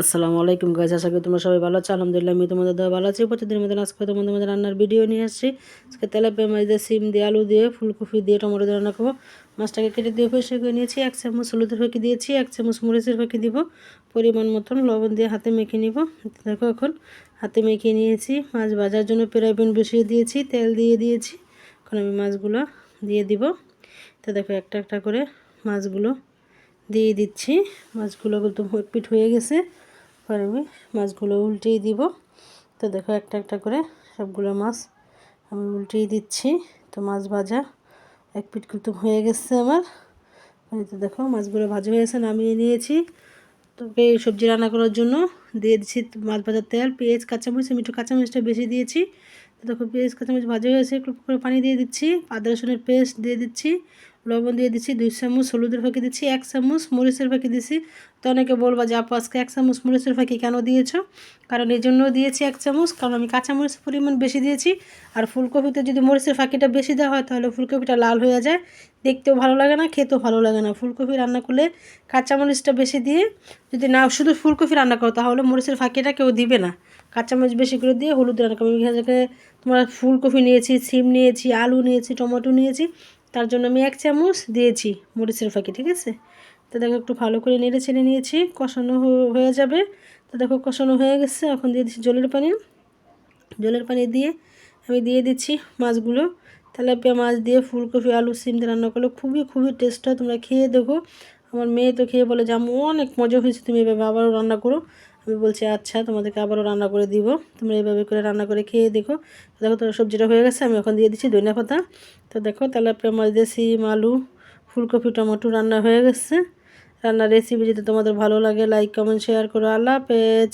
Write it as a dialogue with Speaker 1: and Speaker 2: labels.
Speaker 1: আসসালামু আলাইকুম গাইজ আশা করি তোমরা সবাই ভালো আছো। আলহামদুলিল্লাহ, আমি তোমাদের দেওয়া ভালো আছি। প্রতিদিনের মধ্যে আজকে তোমাদের মধ্যে রান্নার ভিডিও নিয়ে আসছি। আজকে তেলাপিয়া মাছ দিয়ে, সিম দিয়ে, আলু দিয়ে, ফুলকপি দিয়ে, টমেটো দিয়ে রান্না করব। মাছটাকে কেটে দিয়ে পরিষ্কার করে নিয়েছি। এক চামচ হলুদের ফাঁকি দিয়েছি, এক চামচ মরিচের ফাঁকি দিব। পরিমাণ মতন লবণ দিয়ে হাতে মেখে নিব। দেখো এখন, হাতে মেখে নিয়েছি। মাছ ভাজার জন্য প্যান বসিয়ে দিয়েছি, তেল দিয়ে দিয়েছি। এখন আমি মাছগুলো দিয়ে দিব। তো দেখো, একটা একটা করে মাছগুলো দিয়ে দিচ্ছি। মাছগুলো একদম পিঠ হয়ে গেছে। এবার আমি মাছগুলো উল্টেই দিব। তো দেখো একটা একটা করে সবগুলো মাছ আমি উল্টেই দিচ্ছি। তো মাছ ভাজা এক পিঠ কিন্তু হয়ে গেছে আমার। তো দেখো মাছগুলো ভাজা হয়েছে নামিয়ে নিয়েছি। তোকে সবজি রান্না করার জন্য দিয়ে দিচ্ছি মাছ ভাজার তেল, পেঁয়াজ, কাঁচামরিচ আমি একটু কাঁচামরিচটা বেশি দিয়েছি। তো দেখো পেঁয়াজ, কাঁচামরিচ ভাজা হয়েছে একটু করে পানি দিয়ে দিচ্ছি। আদা রসুনের পেস্ট দিয়ে দিচ্ছি। লবণ দিয়ে দিচ্ছি দুই চামচ হলুদের ফাঁকি দিচ্ছি এক চামচ মরিচের ফাঁকি দিচ্ছি তো অনেকে বলবা যে, আপু, আজকে এক চামচ মরিচের ফাঁকি কেন দিয়েছ? কারণ এই জন্য দিয়েছি এক চামচ, কারণ আমি কাঁচা মরিচের পরিমাণ বেশি দিয়েছি। আর ফুলকপিতে যদি মরিচের ফাঁকিটা বেশি দেওয়া হয়, তাহলে ফুলকপিটা লাল হয়ে যায়। দেখতেও ভালো লাগে না, খেতেও ভালো লাগে না। ফুলকপি রান্না করলে কাঁচা মরিচটা বেশি দিয়ে যদি না, শুধু ফুলকপি রান্না করো, তাহলে মরিচের ফাঁকিটা কেউ দিবে না। কাঁচামরিচ বেশি করে দিয়ে হলুদ রান্না করব এখানে তোমার ফুলকপি নিয়েছি সিম নিয়েছি, আলু নিয়েছি, টমেটো নিয়েছি। তার জন্য আমি এক চামচ দিয়েছি মরিচের ফাঁকি, ঠিক আছে? তো দেখো একটু ভালো করে নেড়ে ছেড়ে নিয়েছি, কষানো হয়ে যাবে। তো দেখো কষানো হয়ে গেছে, এখন দিয়ে দিচ্ছি জলের পানি। জলের পানি দিয়ে আমি দিয়ে দিচ্ছি মাছগুলো। তেলাপিয়া মাছ দিয়ে ফুলকপি, আলু, সিম দিয়ে রান্না করলে খুবই খুবই টেস্ট হয়, তোমরা খেয়ে দেখো। আমার মেয়ে তো খেয়ে বলে যে আমি অনেক মজা হয়েছে, তুমি এভাবে আবারও রান্না করো। আমি বলছি আচ্ছা তোমাদেরকে আবারও রান্না করে দিব। তোমরা এইভাবে করে রান্না করে খেয়ে দেখো। দেখো, তোমার সবজিটা হয়ে গেছে, আমি এখন দিয়ে দিচ্ছি ধনিয়া পাতা। তো দেখো তেলাপিয়া মাছ দিয়ে সিম, আলু, ফুলকপি, টমেটো রান্না হয়ে গেছে। রান্নার রেসিপি যদি তোমাদের ভালো লাগে লাইক কমেন্ট শেয়ার করো। আল্লাহ হাফেজ।